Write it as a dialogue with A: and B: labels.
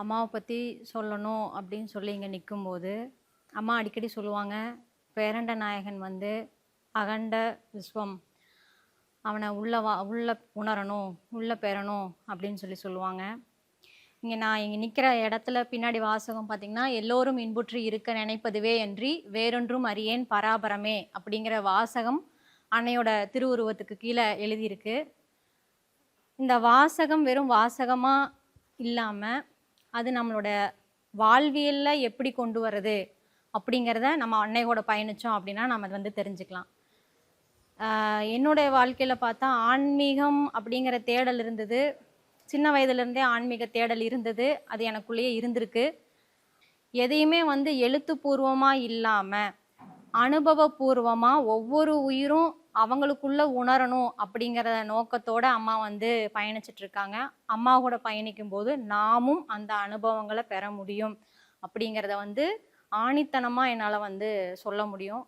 A: அம்மாவை பற்றி சொல்லணும் அப்படின்னு சொல்லி இங்கே நிற்கும்போது அம்மா அடிக்கடி சொல்லுவாங்க பேரண்ட நாயகன் வந்து அகண்ட விஸ்வம். அவனை உள்ள வா உள்ள உணரணும் உள்ள பெறணும் அப்படின்னு சொல்லி சொல்லுவாங்க. இங்கே நான் இங்கே நிற்கிற இடத்துல பின்னாடி வாசகம் பார்த்திங்கன்னா எல்லோரும் இன்புற்று இருக்க நினைப்பதுவே அன்றி வேறொன்றும் அறியேன் பராபரமே அப்படிங்கிற வாசகம் அன்னையோட திருவுருவத்துக்கு கீழே எழுதியிருக்கு. இந்த வாசகம் வெறும் வாசகமாக இல்லாமல் அது நம்மளோட வாழ்வியலில் எப்படி கொண்டு வர்றது அப்படிங்கிறத நம்ம அன்னையோட பயணித்தோம் அப்படின்னா நம்ம அது வந்து தெரிஞ்சுக்கலாம். என்னுடைய வாழ்க்கையில் பார்த்தா ஆன்மீகம் அப்படிங்கிற தேடல் இருந்தது. சின்ன வயதுலேருந்தே ஆன்மீக தேடல் இருந்தது. அது எனக்குள்ளேயே இருந்திருக்கு. எதையுமே வந்து எழுத்துப்பூர்வமாக இல்லாமல் அனுபவபூர்வமாக ஒவ்வொரு உயிரும் அவங்களுக்குள்ள உணரணும் அப்படிங்கிற நோக்கத்தோட அம்மா வந்து பயணிச்சிட்டு இருக்காங்க அம்மா கூட பயணிக்கும் போது நாமும் அந்த அனுபவங்களை பெற முடியும் அப்படிங்கிறத வந்து ஆணித்தனமாக என்னால் வந்து சொல்ல முடியும்.